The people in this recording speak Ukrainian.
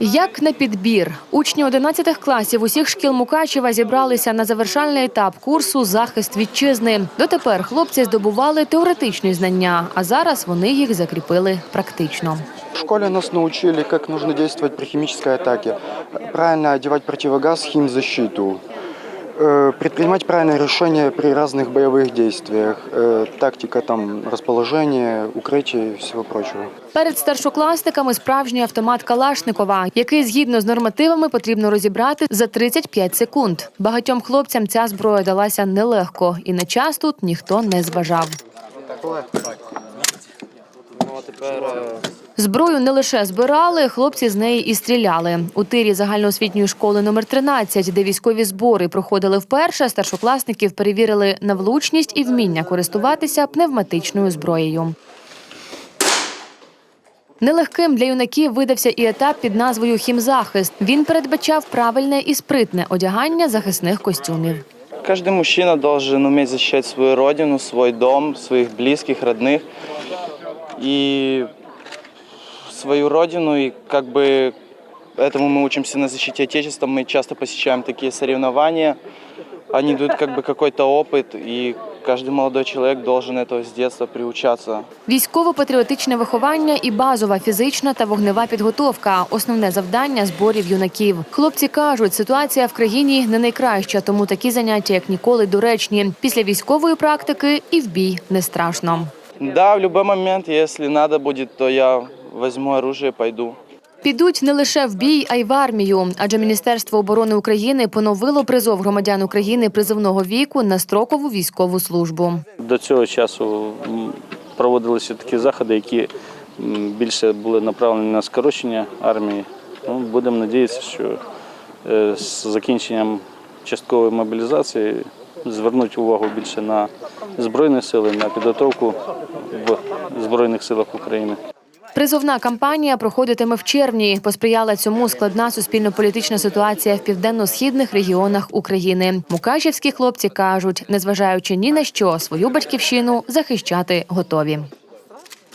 Як на підбір, учні 11 класів усіх шкіл Мукачева зібралися на завершальний етап курсу Захист вітчизни. Дотепер хлопці здобували теоретичні знання, а зараз вони їх закріпили практично. В школе нас научили, как нужно действовать при химической атаке. Правильно одевать противогаз, химзащиту. Э, Предпринимать правильные решения при разных боевых действиях. Э, Тактика там расположения, укрытия и всего прочего. Перед старшокласниками справжній автомат Калашникова, який згідно з нормативами потрібно розібрати за 35 секунд. Багатьом хлопцям ця зброя далася нелегко, і на час тут ніхто не зважав. Зброю не лише збирали, хлопці з неї і стріляли. У тирі загальноосвітньої школи номер 13, де військові збори проходили вперше, старшокласників перевірили на влучність і вміння користуватися пневматичною зброєю. Нелегким для юнаків видався і етап під назвою Хімзахист. Він передбачав правильне і спритне одягання захисних костюмів. Каждый мужчина должен уметь защищать свою родину, свой дом, своих близких, родных И свою родину, и как бы этому мы учимся на защите Отечества. Мы часто посещаем такие соревнования. Они дают как бы какой-то опыт, и каждый молодой человек должен этого с детства приучаться. Військово-патріотичне виховання і базова фізична та вогнева підготовка основне завдання зборів юнаків. Хлопці кажуть, ситуація в країні не найкраща, тому такі заняття як ніколи доречні. Після військової практики і в бій не страшно. Да, в любой момент, если надо будет, то я возьму оружие пойду. Підуть не лише в бій, а й в армію, адже Міністерство оборони України поновило призов громадян України призовного віку на строкову військову службу. До цього часу проводилися такі заходи, які більше були направлені на скорочення армії. Ну, будемо сподіватися, що е, з закінченням часткової мобілізації звернуть увагу більше на Збройні сили, на підготовку в Збройних силах України. Призовна кампанія проходитиме в червні. Посприяла цьому складна суспільно-політична ситуація в південно-східних регіонах України. Мукачівські хлопці кажуть, незважаючи ні на що, свою батьківщину захищати готові.